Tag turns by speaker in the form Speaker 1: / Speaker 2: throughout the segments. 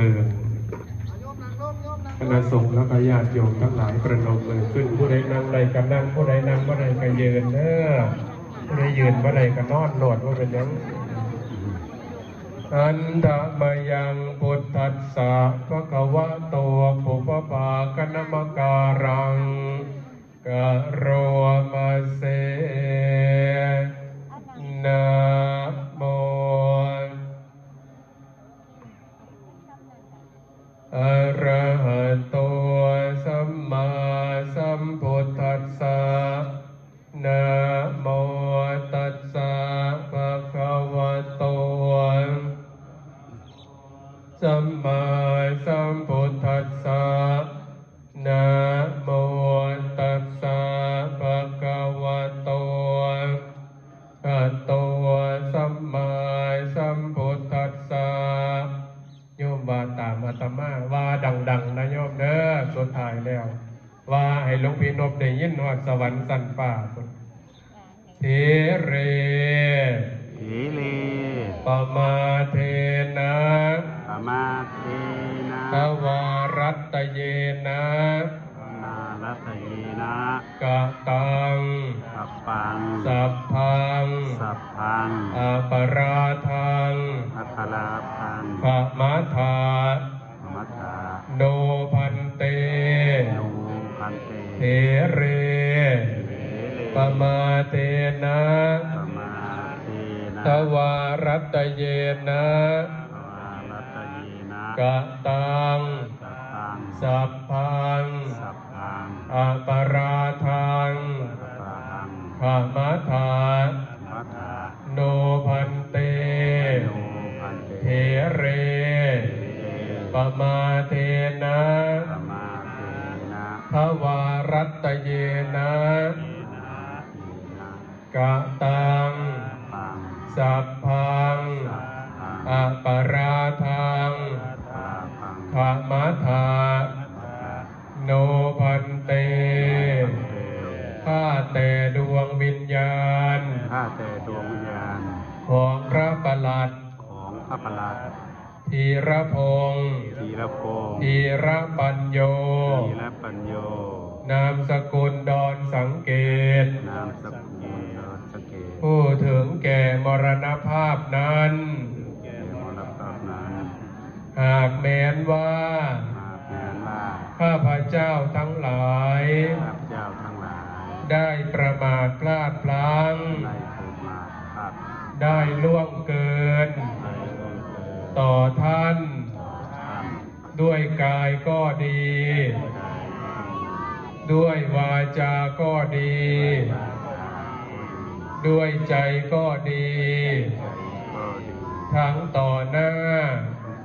Speaker 1: ลิงคณะสงฆ์และก็ญาติโยมทั้งหลายประนมมือขึ้นผู้ใดนั่งใดก็นั่งผู้ใดนั่งผู้ใดก็ยืนเด้อผู้ใดยืนผู้ใดก็นอนโหลดว่าเป็นยังอันตะมายังพุทธัสสะภะคะวะโตปุปปากนมการังกะโร อะระหะโตสัมมาสัมพุทธัสสะนะโม ว่าให้หลวงพี่นบได้ยินว่าสวรรค์สันฟ้าพุ่นเทเร
Speaker 2: ทีเล
Speaker 1: ปมาเทนะ
Speaker 2: ปมาเทนะ
Speaker 1: ภวารัตเยนะ
Speaker 2: นารัตเยนะ
Speaker 1: กะตัง
Speaker 2: สัพปัง
Speaker 1: สัพพัง
Speaker 2: สัพพัง
Speaker 1: อาปราทัง
Speaker 2: อัคลาพัง
Speaker 1: ขมาธา เต
Speaker 2: เท
Speaker 1: เร
Speaker 2: เทเล
Speaker 1: ปมาเทนะ
Speaker 2: ปมาเทนะ
Speaker 1: ทวารัตเยนะ
Speaker 2: ภวารัตเยนะ
Speaker 1: กะตัง
Speaker 2: สัพพัง
Speaker 1: สัพพัง
Speaker 2: สัพพัง
Speaker 1: อาปราทัง
Speaker 2: สัพพัง
Speaker 1: ขมาธา
Speaker 2: มัตตา
Speaker 1: โนพันเต
Speaker 2: โนพันเต
Speaker 1: เทเร
Speaker 2: เท
Speaker 1: ปมาเทนะ
Speaker 2: ปมาเทนะ
Speaker 1: ภวารัตเยนะ
Speaker 2: เทนะเทนะ
Speaker 1: กะตัง
Speaker 2: ปัง
Speaker 1: สัพพัง
Speaker 2: สัพพัง
Speaker 1: อาปราทัง
Speaker 2: ปาพัง
Speaker 1: ขมาธา
Speaker 2: มัตตา
Speaker 1: โนพันเต
Speaker 2: เต
Speaker 1: ข้าแต่ดวงวิญญาณ
Speaker 2: ข้าแต่ดวงวิญญาณ
Speaker 1: ของพระประหลัด
Speaker 2: ของพระประหลัด
Speaker 1: ธีรพงศ์
Speaker 2: ธีรพงศ์
Speaker 1: ธีรปัญโย
Speaker 2: ธีรปัญโย
Speaker 1: นามสกุลดอนสังเกต
Speaker 2: นามสกุลดอนสเกต
Speaker 1: ผู้ถึงแก่มรณภาพนั้น
Speaker 2: แก่มรณะนั้น
Speaker 1: หากแม้นว่า
Speaker 2: มาแม้นว่า
Speaker 1: ข้าพเจ้าทั้งหลาย
Speaker 2: ข้าพเจ้าทั้งหลาย
Speaker 1: ได้ประมาทพลาดพลั้ง
Speaker 2: ได้ถูกมาพลาด
Speaker 1: ได้ล่วงเกิน
Speaker 2: ได้ล่วงเกิน
Speaker 1: ต่อท่าน
Speaker 2: ท่าน
Speaker 1: ด้วยกายก็ดี
Speaker 2: ได้
Speaker 1: ด้วยวาจาก็ดี ด้วยใจก็ดี
Speaker 2: ก็ดี
Speaker 1: ทั้งต่อหน้า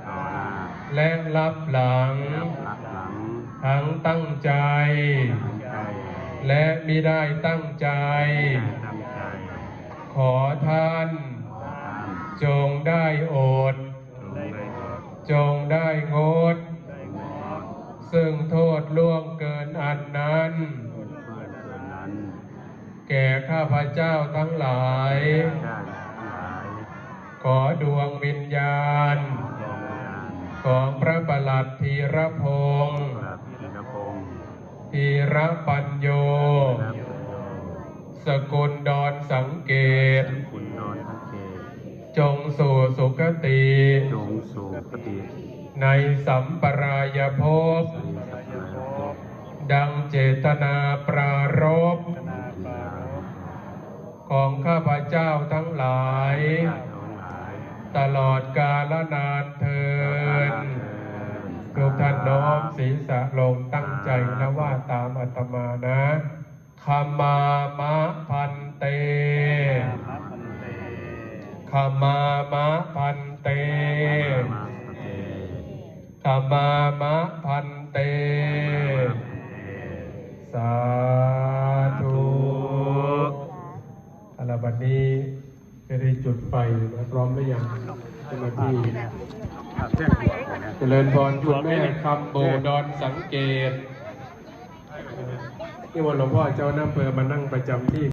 Speaker 2: ต่อหน้า
Speaker 1: และรับหลัง
Speaker 2: รับหลัง
Speaker 1: ทั้งตั้งใจ
Speaker 2: ตั้งใจ
Speaker 1: และมิได้ตั้งใจ
Speaker 2: ตั้งใจ
Speaker 1: ขอท่าน
Speaker 2: ท่าน
Speaker 1: จงได้อด
Speaker 2: จงได้กด
Speaker 1: จงได้งด
Speaker 2: ได้งด
Speaker 1: ซึ่งโทษล่วงเกินอันนั้น
Speaker 2: เพื่อนเพื่อนนั้น
Speaker 1: แก่ ข้าพเจ้าทั้งหลาย ขอดวงวิญญาณ ของพระประหลัดธีรพงศ์
Speaker 2: พระพงศ์
Speaker 1: ธีรปัญโย สกุลดอนสังเกต จงสู่สุคติในสัมปรายภพ
Speaker 2: สีสัพพะภพ
Speaker 1: ดังเจตนาปรารภ ของข้าพเจ้าทั้งหลาย
Speaker 2: ญาติทั้งหลาย
Speaker 1: ตลอดกาลนานเทิน
Speaker 2: เทุ
Speaker 1: กท่านน้อมศีรษะลงตั้งใจนะว่าตามอาตมานะขมามะพันเตขมามะพันเตขมามะพันเต สา จะได้จุดไฟนะพร้อมหรือยังเจ้าหน้าที่เจริญพรคุณแม่คำโบดอนสังเกตนี่วันหลวงพ่อเจ้าหน้าอำเภอมานั่งประจำที่